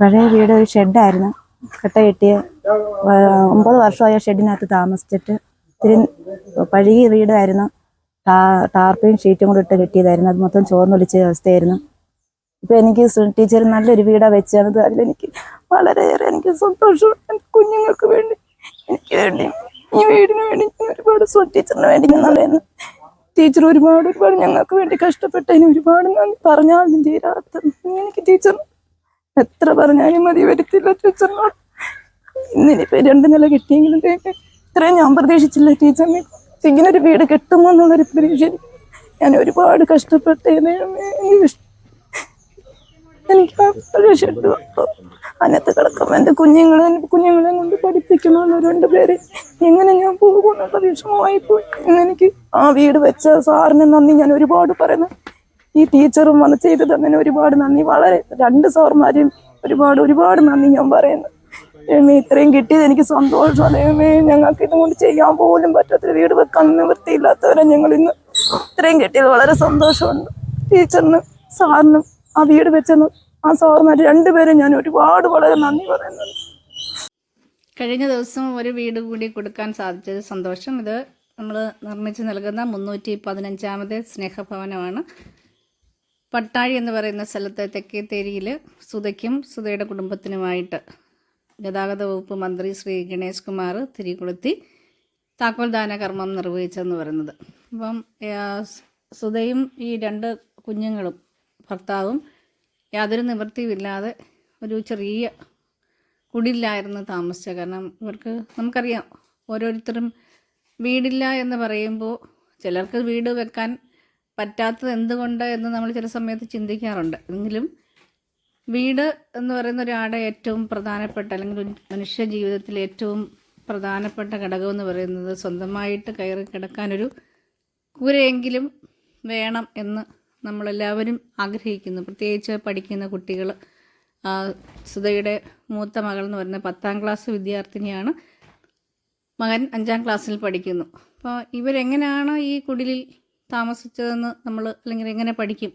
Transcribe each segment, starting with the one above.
പഴയ വീട് ഒരു ഷെഡായിരുന്നു. കട്ട കെട്ടിയ ഒമ്പത് വർഷമായ ഷെഡിനകത്ത് താമസിച്ചിട്ട് ഇത്തിരി പഴയ വീടായിരുന്നു. ടാ ടാർപ്പയും ഷീറ്റും കൂടി ഇട്ട് കെട്ടിയതായിരുന്നു. അത് മൊത്തം ചോർന്നൊലിച്ച അവസ്ഥയായിരുന്നു. ഇപ്പം എനിക്ക് ടീച്ചർ നല്ലൊരു വീടാ വെച്ചത് അതിലെനിക്ക് വളരെയേറെ എനിക്ക് സന്തോഷം. എന്റെ കുഞ്ഞുങ്ങൾക്ക് വേണ്ടി എനിക്ക് വേണ്ടി ഈ വീടിന് വേണ്ടി ഒരുപാട് സ്വ ടീച്ചറിന് വേണ്ടി നല്ലതെന്ന്. ടീച്ചർ ഒരുപാട് ഒരുപാട് ഞങ്ങൾക്ക് വേണ്ടി കഷ്ടപ്പെട്ടതിന് ഒരുപാട് നന്ദി. പറഞ്ഞാലും തീരാത്ത എനിക്ക് ടീച്ചർ എത്ര പറഞ്ഞാലും മതി വരത്തില്ല ടീച്ചറിനോട് ഇന്നിപ്പോ രണ്ട് നില കിട്ടിയെങ്കിലും ഇത്രയും ഞാൻ പ്രതീക്ഷിച്ചില്ല ടീച്ചറിനെ ഇങ്ങനെ ഒരു വീട് കിട്ടുമോ എന്നുള്ളൊരു പ്രതീക്ഷ ഞാൻ ഒരുപാട് കഷ്ടപ്പെട്ട് എനിക്ക് പ്രതീക്ഷ അതിനകത്ത് കിടക്കുമ്പോൾ എന്റെ കുഞ്ഞുങ്ങളെ കുഞ്ഞുങ്ങളെ കൊണ്ട് പഠിപ്പിക്കണമെന്ന് രണ്ട് പേര് എങ്ങനെ ഞാൻ പോകുമെന്നുള്ള വിഷമമായി പോയി ഇന്ന് എനിക്ക് ആ വീട് വെച്ച സാറിന് നന്ദി. ഞാൻ ഒരുപാട് പറയുന്നു. ഈ ടീച്ചറും വന്ന് ചെയ്തു തന്നതിന് ഒരുപാട് നന്ദി. വളരെ രണ്ട് സാറുമാരെയും ഒരുപാട് ഒരുപാട് നന്ദി ഞാൻ പറയുന്നു. ദൈവമേ ഇത്രയും കിട്ടിയത് എനിക്ക് സന്തോഷം. ദൈവമേ ഞങ്ങൾക്ക് ഇതുകൊണ്ട് ചെയ്യാൻ പോലും പറ്റാത്ത വീട് വെക്കാൻ നിവൃത്തിയില്ലാത്തവരെ ഞങ്ങൾ ഇന്ന് ഇത്രയും കിട്ടിയത് വളരെ സന്തോഷമുണ്ട്. ടീച്ചറിനും സാറിനും ആ വീട് വെച്ചെന്ന് ആ സാറിന് രണ്ടുപേരും ഞാൻ ഒരുപാട് വളരെ നന്ദി പറയുന്നുണ്ട് കഴിഞ്ഞ ദിവസം ഒരു വീട് കൂടി കൊടുക്കാൻ സാധിച്ചത് സന്തോഷം. ഇത് നമ്മൾ നിർമ്മിച്ച് നൽകുന്ന മുന്നൂറ്റി പതിനഞ്ചാമത് സ്നേഹഭവനമാണ്. പട്ടാഴി എന്ന് പറയുന്ന സ്ഥലത്ത് തെക്കേത്തേരിയിൽ സുധയ്ക്കും സുധയുടെ കുടുംബത്തിനുമായിട്ട് ഗതാഗത വകുപ്പ് മന്ത്രി ശ്രീ ഗണേഷ് കുമാർ തിരികൊളുത്തി താക്കോൽദാന കർമ്മം നിർവഹിച്ചതെന്ന് പറയുന്നത്. അപ്പം സുതയും ഈ രണ്ട് കുഞ്ഞുങ്ങളും ഭർത്താവും യാതൊരു നിവൃത്തിയുമില്ലാതെ ഒരു ചെറിയ കുടിലായിരുന്നു താമസിച്ചത്. കാരണം ഇവർക്ക് നമുക്കറിയാം ഓരോരുത്തരും വീടില്ല എന്ന് പറയുമ്പോൾ ചിലർക്ക് വീട് വെക്കാൻ പറ്റാത്തത് എന്തുകൊണ്ട് എന്ന് നമ്മൾ ചില സമയത്ത് ചിന്തിക്കാറുണ്ട്. എങ്കിലും വീട് എന്ന് പറയുന്ന ഒരാളുടെ ഏറ്റവും പ്രധാനപ്പെട്ട അല്ലെങ്കിൽ മനുഷ്യ ജീവിതത്തിലെ ഏറ്റവും പ്രധാനപ്പെട്ട ഘടകം എന്ന് പറയുന്നത് സ്വന്തമായിട്ട് കയറി കിടക്കാനൊരു കൂരയെങ്കിലും വേണം എന്ന് നമ്മളെല്ലാവരും ആഗ്രഹിക്കുന്നു. പ്രത്യേകിച്ച് പഠിക്കുന്ന കുട്ടികൾ സുധയുടെ മൂത്ത മകൾ എന്ന് പറയുന്ന പത്താം ക്ലാസ് വിദ്യാർത്ഥിനിയാണ് മകൻ അഞ്ചാം ക്ലാസ്സിൽ പഠിക്കുന്നു. അപ്പോൾ ഇവരെങ്ങനെയാണ് ഈ കുടിലിൽ താമസിച്ചതെന്ന് നമ്മൾ അല്ലെങ്കിൽ എങ്ങനെ പഠിക്കും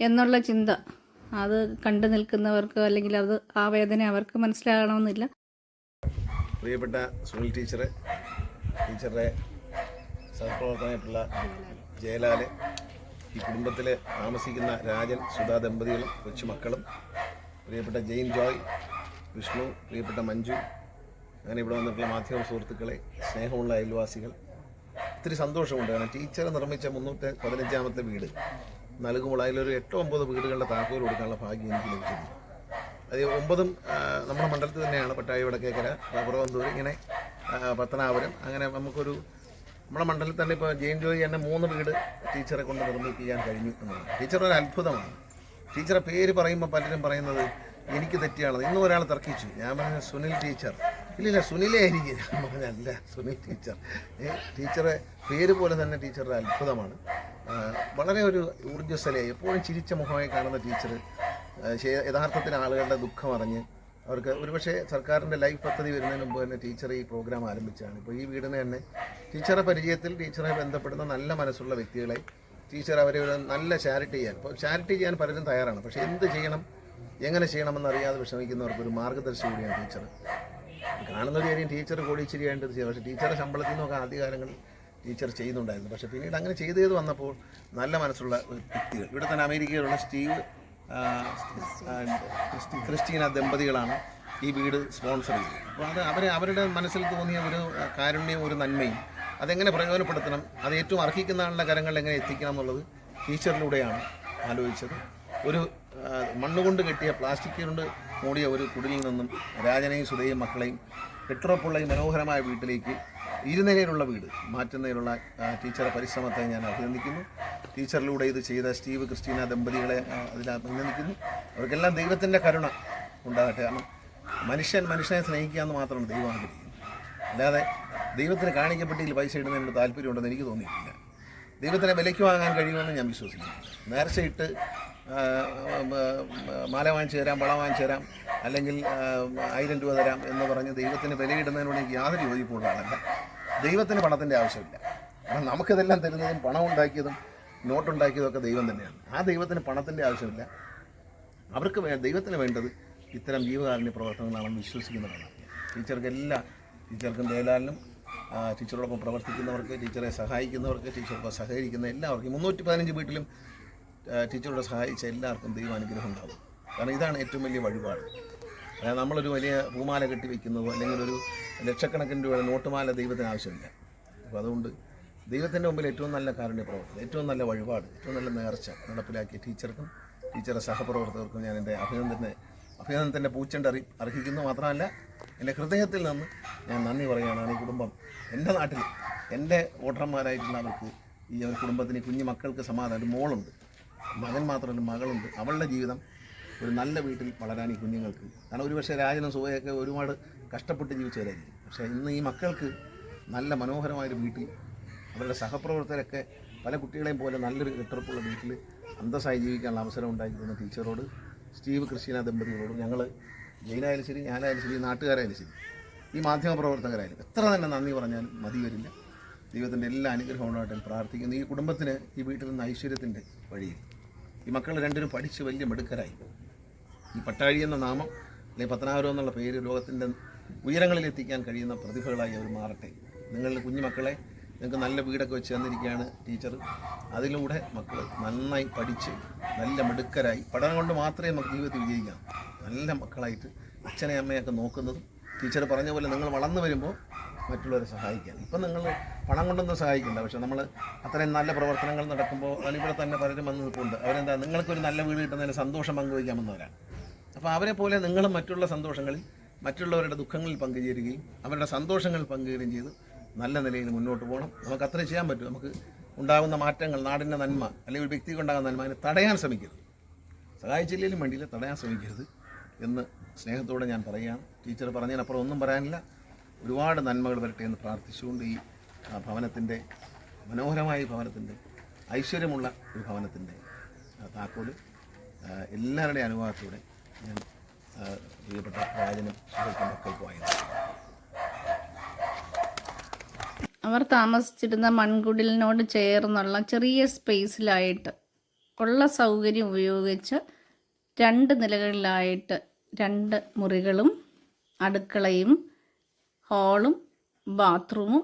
എന്നുള്ള ചിന്ത അത് കണ്ടു നിൽക്കുന്നവർക്ക് അല്ലെങ്കിൽ അത് ആ വേദന അവർക്ക് മനസ്സിലാകണമെന്നില്ല. പ്രിയപ്പെട്ട സുനിൽ ടീച്ചറെ ടീച്ചറുടെ സഹപ്രവർത്തനമായിട്ടുള്ള ജയലാൽ ഈ കുടുംബത്തിൽ താമസിക്കുന്ന രാജൻ സുധാ ദമ്പതികളും കൊച്ചുമക്കളും പ്രിയപ്പെട്ട ജെയിൻ ജോയ് വിഷ്ണു പ്രിയപ്പെട്ട മഞ്ജു അങ്ങനെ ഇവിടെ വന്നിട്ടുള്ള മാധ്യമ സുഹൃത്തുക്കളെ സ്നേഹമുള്ള അയൽവാസികൾ ഒത്തിരി സന്തോഷമുണ്ട്. കാരണം ടീച്ചർ നിർമ്മിച്ച മുന്നൂറ്റി പതിനഞ്ചാമത്തെ വീട് നൽകുമ്പോൾ അതിലൊരു എട്ടോ ഒമ്പത് വീടുകളുടെ താക്കോൽ കൊടുക്കാനുള്ള ഭാഗ്യം എനിക്ക് ലഭിച്ചിരുന്നു അത് ഒമ്പതും നമ്മുടെ മണ്ഡലത്തിൽ തന്നെയാണ് പട്ടാഴി വടക്കേക്കര പുറവന്തൂർ ഇങ്ങനെ പത്തനാപുരം. അങ്ങനെ നമുക്കൊരു നമ്മുടെ മണ്ഡലത്തിൽ തന്നെ ഇപ്പോൾ ജെയിൻ ജോയി തന്നെ മൂന്ന് വീട് ടീച്ചറെ കൊണ്ട് നിർമ്മിക്കാൻ കഴിഞ്ഞു എന്നുള്ളത് ടീച്ചർ ഒരു അത്ഭുതമാണ്. ടീച്ചറെ പേര് പറയുമ്പോൾ പലരും പറയുന്നത് എനിക്ക് തെറ്റിയാണത്. ഇന്നും ഒരാൾ തർക്കിച്ചു. ഞാൻ പറഞ്ഞ സുനിൽ ടീച്ചർ ഇല്ലില്ല സുനിലേ ആയിരിക്കും അല്ല സുനിൽ ടീച്ചർ ടീച്ചറെ പേര് പോലെ തന്നെ ടീച്ചറുടെ അത്ഭുതമാണ്. വളരെ ഒരു ഊർജസ്വലയായി. എപ്പോഴും ചിരിച്ച മുഖമായി കാണുന്ന ടീച്ചർ യഥാർത്ഥത്തിൽ ആളുകളുടെ ദുഃഖം അറിഞ്ഞ് അവർക്ക് ഒരുപക്ഷെ സർക്കാരിന്റെ ലൈഫ് പദ്ധതി വരുന്നതിന് മുമ്പ് തന്നെ ടീച്ചർ ഈ പ്രോഗ്രാം ആരംഭിച്ചാണ് ഇപ്പോൾ ഈ വീടിന് തന്നെ ടീച്ചറെ പരിചയത്തിൽ ടീച്ചറെ ബന്ധപ്പെടുന്ന നല്ല മനസ്സുള്ള വ്യക്തികളെ ടീച്ചർ അവരെ നല്ല ചാരിറ്റി ചെയ്യാൻ. ഇപ്പോൾ ചാരിറ്റി ചെയ്യാൻ പലരും തയ്യാറാണ്. പക്ഷേ എന്ത് ചെയ്യണം എങ്ങനെ ചെയ്യണമെന്ന് അറിയാതെ വിഷമിക്കുന്നവർക്ക് ഒരു മാർഗദർശി കൂടിയാണ് ടീച്ചർ കാണുന്ന ഒരു കാര്യം ടീച്ചർ കൂടി ഇച്ചിരി വേണ്ടത് ചെയ്യുക പക്ഷേ ടീച്ചറെ ശമ്പളത്തിൽ നിന്നൊക്കെ ആദ്യകാലങ്ങളിൽ ടീച്ചർ ചെയ്യുന്നുണ്ടായിരുന്നു. പക്ഷേ പിന്നീട് അങ്ങനെ ചെയ്ത് ചെയ്ത് വന്നപ്പോൾ നല്ല മനസ്സുള്ള വ്യക്തികൾ. ഇവിടെ തന്നെ അമേരിക്കയിലുള്ള സ്റ്റീവ് ക്രിസ്റ്റീന ദമ്പതികളാണ് ഈ വീട് സ്പോൺസർ ചെയ്തത്. അപ്പോൾ അത് അവർ അവരുടെ മനസ്സിൽ തോന്നിയ ഒരു കാരുണ്യവും ഒരു നന്മയും അതെങ്ങനെ പ്രയോജനപ്പെടുത്തണം അത് ഏറ്റവും അർഹിക്കുന്ന ആളുടെ കരങ്ങളിൽ എങ്ങനെ എത്തിക്കണം എന്നുള്ളത് ടീച്ചറിലൂടെയാണ് ആലോചിച്ചത്. ഒരു മണ്ണുകൊണ്ട് കെട്ടിയ പ്ലാസ്റ്റിക് കൊണ്ട് മൂടിയ ഒരു കുടിലിൽ നിന്നും രാജനെയും സുധയും മക്കളെയും കെട്ടുറപ്പുള്ള ഈ മനോഹരമായ വീട്ടിലേക്ക് ഇരുനിലയിലുള്ള വീട് മാറ്റുന്നതിനുള്ള ടീച്ചറുടെ ടീച്ചറെ പരിശ്രമത്തെ ഞാൻ അഭിനന്ദിക്കുന്നു. ടീച്ചറിലൂടെ ഇത് ചെയ്ത സ്റ്റീവ് ക്രിസ്റ്റീന ദമ്പതികളെ അതിൽ അഭിനന്ദിക്കുന്നു. അവർക്കെല്ലാം ദൈവത്തിന്റെ കരുണ ഉണ്ടാകട്ടെ. കാരണം മനുഷ്യൻ മനുഷ്യനെ സ്നേഹിക്കുക എന്ന് മാത്രമാണ് ദൈവം ആഗ്രഹിക്കുന്നത്. അല്ലാതെ ദൈവത്തിന് കാണിക്കപ്പെട്ടിയിൽ പൈസ ഇടുന്നതിനോട് താല്പര്യമുണ്ടെന്ന് എനിക്ക് തോന്നിയിട്ടില്ല. ദൈവത്തിനെ വിലയ്ക്ക് വാങ്ങാൻ കഴിയുമെന്ന് ഞാൻ വിശ്വസിക്കുന്നു. നേർച്ചയിട്ട് മാല വാങ്ങിച്ചു തരാം വളം വാങ്ങിച്ചു തരാം അല്ലെങ്കിൽ ആയിരം രൂപ തരാം എന്ന് പറഞ്ഞ് ദൈവത്തിന് വിലയിടുന്നതിനോട് എനിക്ക് യാതൊരു യോജിപ്പുള്ള ആളല്ല ദൈവത്തിന് പണത്തിന്റെ ആവശ്യമില്ല. കാരണം നമുക്കിതെല്ലാം തരുന്നതും പണം ഉണ്ടാക്കിയതും നോട്ടുണ്ടാക്കിയതും ഒക്കെ ദൈവം തന്നെയാണ്. ആ ദൈവത്തിന് പണത്തിന്റെ ആവശ്യമില്ല. അവർക്ക് ദൈവത്തിന് വേണ്ടത് ഇത്തരം ജീവകാരുണ്യ പ്രവർത്തനങ്ങളാണ് വിശ്വസിക്കുന്നതാണ് ടീച്ചർക്ക് എല്ലാ ടീച്ചർക്കും ദേലാലിനും ടീച്ചറോടൊപ്പം പ്രവർത്തിക്കുന്നവർക്ക് ടീച്ചറെ സഹായിക്കുന്നവർക്ക് ടീച്ചറൊപ്പം സഹകരിക്കുന്ന എല്ലാവർക്കും മുന്നൂറ്റി പതിനഞ്ച് വീട്ടിലും ടീച്ചറോട് സഹായിച്ച എല്ലാവർക്കും ദൈവം അനുഗ്രഹം ഉണ്ടാകും കാരണം ഇതാണ് ഏറ്റവും വലിയ വഴിപാട്. അതായത് നമ്മളൊരു വലിയ പൂമാല കെട്ടി വെക്കുന്നതോ അല്ലെങ്കിൽ ഒരു ലക്ഷക്കണക്കിന് രൂപയുടെ നോട്ടുമാല ദൈവത്തിന് ആവശ്യമില്ല. അപ്പോൾ അതുകൊണ്ട് ദൈവത്തിന്റെ മുമ്പിൽ ഏറ്റവും നല്ല കാരുണ്യ പ്രവർത്തനം ഏറ്റവും നല്ല വഴിപാട് ഏറ്റവും നല്ല നേർച്ച നടപ്പിലാക്കിയ ടീച്ചർക്കും ടീച്ചറുടെ സഹപ്രവർത്തകർക്കും ഞാൻ എന്റെ അഭിനന്ദനെ അഭിനന്ദനത്തിന്റെ പൂച്ചെണ്ട് അറി അർഹിക്കുന്നു. മാത്രമല്ല എന്റെ ഹൃദയത്തിൽ നിന്ന് ഞാൻ നന്ദി പറയുകയാണ്. ഈ കുടുംബം എന്റെ നാട്ടിൽ എന്റെ വോട്ടർമാരായിട്ടുള്ളവർക്ക് ഈ ഒരു കുടുംബത്തിന് കുഞ്ഞു മക്കൾക്ക് സമാധാനം മോളുണ്ട്. മകൻ മാത്രമല്ല മകളുണ്ട്. അവളുടെ ജീവിതം ഒരു നല്ല വീട്ടിൽ വളരാൻ ഈ കുഞ്ഞുങ്ങൾക്ക്. കാരണം ഒരുപക്ഷെ രാജനും സുഖയൊക്കെ ഒരുപാട് കഷ്ടപ്പെട്ട് ജീവിച്ചവരായിരിക്കും. പക്ഷേ ഇന്ന് ഈ മക്കൾക്ക് നല്ല മനോഹരമായൊരു വീട്ടിൽ അവരുടെ സഹപ്രവർത്തകരൊക്കെ പല കുട്ടികളെയും പോലെ നല്ലൊരു കെട്ടുറപ്പുള്ള വീട്ടിൽ അന്തസ്സായി ജീവിക്കാനുള്ള അവസരം ഉണ്ടായിരിക്കുന്ന ടീച്ചറോട് സ്റ്റീവ് ക്രിസ്റ്റീന ദമ്പതികളോട് ഞങ്ങൾ ജയിലായാലും ശരി ഞാനായാലും ശരി നാട്ടുകാരായാലും ശരി. ഈ മാധ്യമ പ്രവർത്തകരായാലും എത്ര തന്നെ നന്ദി പറഞ്ഞാലും മതി വരില്ല. ദൈവത്തിന്റെ എല്ലാ അനുഗ്രഹവും ഉണ്ടാകട്ടെ പ്രാർത്ഥിക്കുന്നു. ഈ കുടുംബത്തിന് ഈ വീട്ടിൽ നിന്ന് ഐശ്വര്യത്തിന്റെ വഴിയിൽ ഈ മക്കൾ രണ്ടിനും പഠിച്ച് വലിയ മെടുക്കരായി. ഈ പട്ടാഴി എന്ന നാമം അല്ലെങ്കിൽ പത്തനാപുരം എന്നുള്ള പേര് ലോകത്തിന്റെ ഉയരങ്ങളിൽ എത്തിക്കാൻ കഴിയുന്ന പ്രതിഭകളായി അവർ മാറട്ടെ. നിങ്ങളുടെ കുഞ്ഞു മക്കളെ നിങ്ങൾക്ക് നല്ല വീടൊക്കെ വെച്ച് തന്നിരിക്കുകയാണ് ടീച്ചർ. അതിലൂടെ മക്കൾ നന്നായി പഠിച്ച് നല്ല മെടുക്കരായി പഠനം കൊണ്ട് മാത്രമേ നമുക്ക് ജീവിതത്തിൽ വിജയിക്കാം. നല്ല മക്കളായിട്ട് അച്ഛനെ അമ്മയൊക്കെ നോക്കുന്നതും ടീച്ചർ പറഞ്ഞ പോലെ നിങ്ങൾ വളർന്നു വരുമ്പോൾ മറ്റുള്ളവരെ സഹായിക്കാൻ. ഇപ്പം നിങ്ങൾ പണം കൊണ്ടൊന്നും സഹായിക്കില്ല പക്ഷെ നമ്മൾ അത്രയും നല്ല പ്രവർത്തനങ്ങൾ നടക്കുമ്പോൾ അതിനിവിടെ തന്നെ പലരും വന്ന് നിൽക്കുന്നുണ്ട് അവരെന്താ നിങ്ങൾക്കൊരു നല്ല വീട് കിട്ടുന്നതിന് സന്തോഷം പങ്കുവയ്ക്കാമെന്നവരാണ്. അപ്പോൾ അവരെ പോലെ നിങ്ങളും മറ്റുള്ള സന്തോഷങ്ങളിൽ മറ്റുള്ളവരുടെ ദുഃഖങ്ങളിൽ പങ്കുചേരുകയും അവരുടെ സന്തോഷങ്ങൾ പങ്കുകയും ചെയ്ത് നല്ല നിലയിൽ മുന്നോട്ട് പോകണം. നമുക്ക് അത്രയും ചെയ്യാൻ പറ്റും. നമുക്ക് ഉണ്ടാകുന്ന മാറ്റങ്ങൾ നാടിന്റെ നന്മ അല്ലെങ്കിൽ ഒരു വ്യക്തിക്ക് ഉണ്ടാകുന്ന നന്മ അതിനെ തടയാൻ ശ്രമിക്കരുത്. സഹായിച്ചില്ലെങ്കിലും വേണ്ടിയില്ല തടയാൻ ശ്രമിക്കരുത് എന്ന് സ്നേഹത്തോടെ ഞാൻ പറയുകയാണ്. ടീച്ചർ പറഞ്ഞതിനപ്പുറം ഒന്നും പറയാനില്ല. ഒരുപാട് നന്മകൾ വരട്ടെ എന്ന് പ്രാർത്ഥിച്ചുകൊണ്ട് ഈ ഭവനത്തിന്റെ മനോഹരമായ ഭവനത്തിന്റെ ഐശ്വര്യമുള്ള ഒരു ഭവനത്തിന്റെ താക്കോൽ എല്ലാവരുടെ അനുഭവത്തോടെ ഞാൻ പ്രിയപ്പെട്ട രാജനും സുഹൃത്തും മക്കൾക്കുമായി അവർ താമസിച്ചിരുന്ന മൺകുടിലിനോട് ചേർന്നുള്ള ചെറിയ സ്പേസിലായിട്ട് ഉള്ള സൗകര്യം ഉപയോഗിച്ച് രണ്ട് നിലകളിലായിട്ട് രണ്ട് മുറികളും അടുക്കളയും ഹാളും ബാത്റൂമും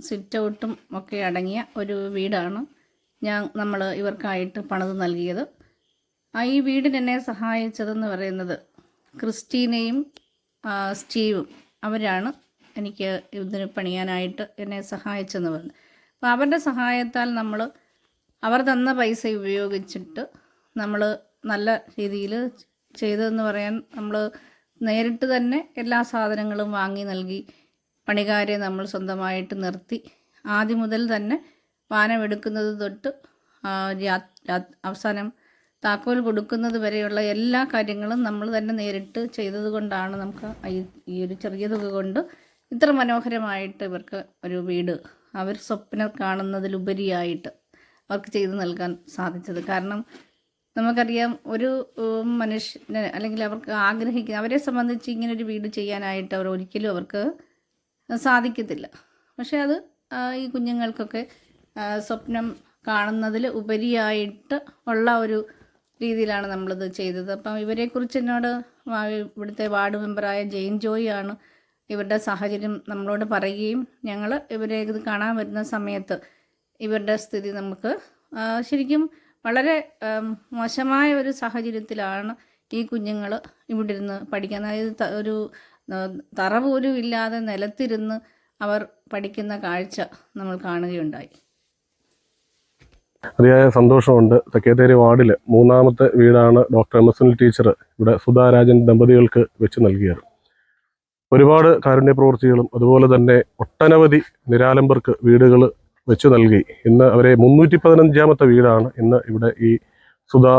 സിറ്റ് ഔട്ടും ഒക്കെ അടങ്ങിയ ഒരു വീടാണ് ഞാൻ നമ്മൾ ഇവർക്കായിട്ട് പണിത് നൽകിയത്. ആ ഈ വീടിന് എന്നെ സഹായിച്ചതെന്ന് പറയുന്നത് ക്രിസ്റ്റീനയും സ്റ്റീവും അവരാണ് എനിക്ക് ഇതിന് പണിയാനായിട്ട് എന്നെ സഹായിച്ചെന്ന് പറഞ്ഞു. അപ്പോൾ അവരുടെ സഹായത്താൽ നമ്മൾ അവർ തന്ന പൈസ ഉപയോഗിച്ചിട്ട് നമ്മൾ നല്ല രീതിയിൽ ചെയ്തതെന്ന് പറയാൻ നമ്മൾ നേരിട്ട് തന്നെ എല്ലാ സാധനങ്ങളും വാങ്ങി നൽകി പണിക്കാരെ നമ്മൾ സ്വന്തമായിട്ട് നിർത്തി. ആദ്യം മുതൽ തന്നെ പാനമെടുക്കുന്നത് തൊട്ട് അവസാനം താക്കോൽ കൊടുക്കുന്നത് വരെയുള്ള എല്ലാ കാര്യങ്ങളും നമ്മൾ തന്നെ നേരിട്ട് ചെയ്തത് കൊണ്ടാണ് നമുക്ക് ഈ ഒരു ചെറിയ തുക കൊണ്ട് ഇത്ര മനോഹരമായിട്ട് ഇവർക്ക് ഒരു വീട് അവർ സ്വപ്നം കാണുന്നതിലുപരിയായിട്ട് അവർക്ക് ചെയ്തു നൽകാൻ സാധിച്ചത്. കാരണം നമുക്കറിയാം ഒരു മനുഷ്യന് അല്ലെങ്കിൽ അവർക്ക് ആഗ്രഹിക്കുന്ന അവരെ സംബന്ധിച്ച് ഇങ്ങനെ ഒരു വീട് ചെയ്യാനായിട്ട് അവർ ഒരിക്കലും അവർക്ക് സാധിക്കത്തില്ല. പക്ഷേ അത് ഈ കുഞ്ഞുങ്ങൾക്കൊക്കെ സ്വപ്നം കാണുന്നതിൽ ഉപരിയായിട്ട് ഉള്ള ഒരു രീതിയിലാണ് നമ്മളിത് ചെയ്തത്. അപ്പം ഇവരെക്കുറിച്ച് എന്നോട് ഇവിടുത്തെ വാർഡ് മെമ്പറായ ജെയിൻ ജോയി ആണ് ഇവരുടെ സാഹചര്യം നമ്മളോട് പറയുകയും ഞങ്ങൾ ഇവരെ ഇത് കാണാൻ വരുന്ന സമയത്ത് ഇവരുടെ സ്ഥിതി നമുക്ക് ശരിക്കും വളരെ മോശമായ ഒരു സാഹചര്യത്തിലാണ് ഈ കുഞ്ഞുങ്ങൾ ഇവിടെ ഇരുന്ന് പഠിക്കാൻ. അതായത് ഒരു തറ പോലും ഇല്ലാതെ നിലത്തിരുന്ന് അവർ പഠിക്കുന്ന കാഴ്ച നമ്മൾ കാണുകയുണ്ടായി. അതിയായ സന്തോഷമുണ്ട്. തെക്കേത്തേരി വാർഡിൽ മൂന്നാമത്തെ വീടാണ് doctor M S N teacher ഇവിടെ സുധാരാജൻ ദമ്പതികൾക്ക് വെച്ച് നൽകിയത്. ഒരുപാട് കാരുണ്യ പ്രവൃത്തികളും അതുപോലെ തന്നെ ഒട്ടനവധി നിരാലംബർക്ക് വീടുകൾ വെച്ച് നൽകി. ഇന്ന് അവരെ മുന്നൂറ്റി പതിനഞ്ചാമത്തെ വീടാണ് ഇന്ന് ഇവിടെ ഈ സുധാ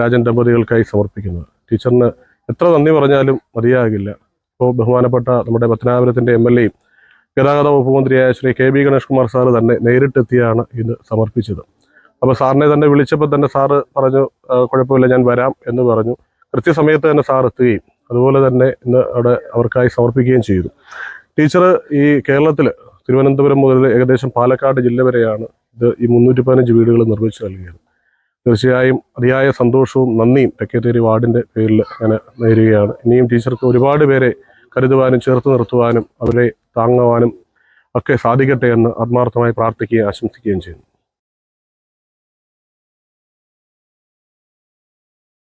രാജൻ ദമ്പതികൾക്കായി സമർപ്പിക്കുന്നത്. ടീച്ചറിന് എത്ര നന്ദി പറഞ്ഞാലും മതിയാകില്ല. ഇപ്പോൾ ബഹുമാനപ്പെട്ട നമ്മുടെ പത്തനാപുരത്തിന്റെ എം എൽ എയും ഗതാഗത വകുപ്പ് മന്ത്രിയായ Shri K B Ganesh Kumar sir തന്നെ നേരിട്ടെത്തിയാണ് ഇത് സമർപ്പിച്ചത്. അപ്പോൾ സാറിനെ തന്നെ വിളിച്ചപ്പോൾ തന്നെ സാറ് പറഞ്ഞു കുഴപ്പമില്ല ഞാൻ വരാം എന്ന് പറഞ്ഞു. കൃത്യസമയത്ത് തന്നെ സാർ എത്തുകയും അതുപോലെ തന്നെ ഇന്ന് അവിടെ അവർക്കായി സമർപ്പിക്കുകയും ചെയ്തു. ടീച്ചർ ഈ കേരളത്തിൽ തിരുവനന്തപുരം മുതൽ ഏകദേശം പാലക്കാട് ജില്ല വരെയാണ് ഇത് ഈ മുന്നൂറ്റി പതിനഞ്ച് വീടുകൾ നിർമ്മിച്ചു നൽകിയത്. തീർച്ചയായും അതിയായ സന്തോഷവും നന്ദിയും തെക്കേത്തേരി വാർഡിന്റെ പേരിൽ ഞാൻ നേരുകയാണ്. ഇനിയും ടീച്ചർക്ക് ഒരുപാട് പേരെ കരുതുവാനും ചേർത്ത് നിർത്തുവാനും അവരെ താങ്ങുവാനും ഒക്കെ സാധിക്കട്ടെ എന്ന് ആത്മാർത്ഥമായി പ്രാർത്ഥിക്കുകയും ആശംസിക്കുകയും ചെയ്യുന്നു.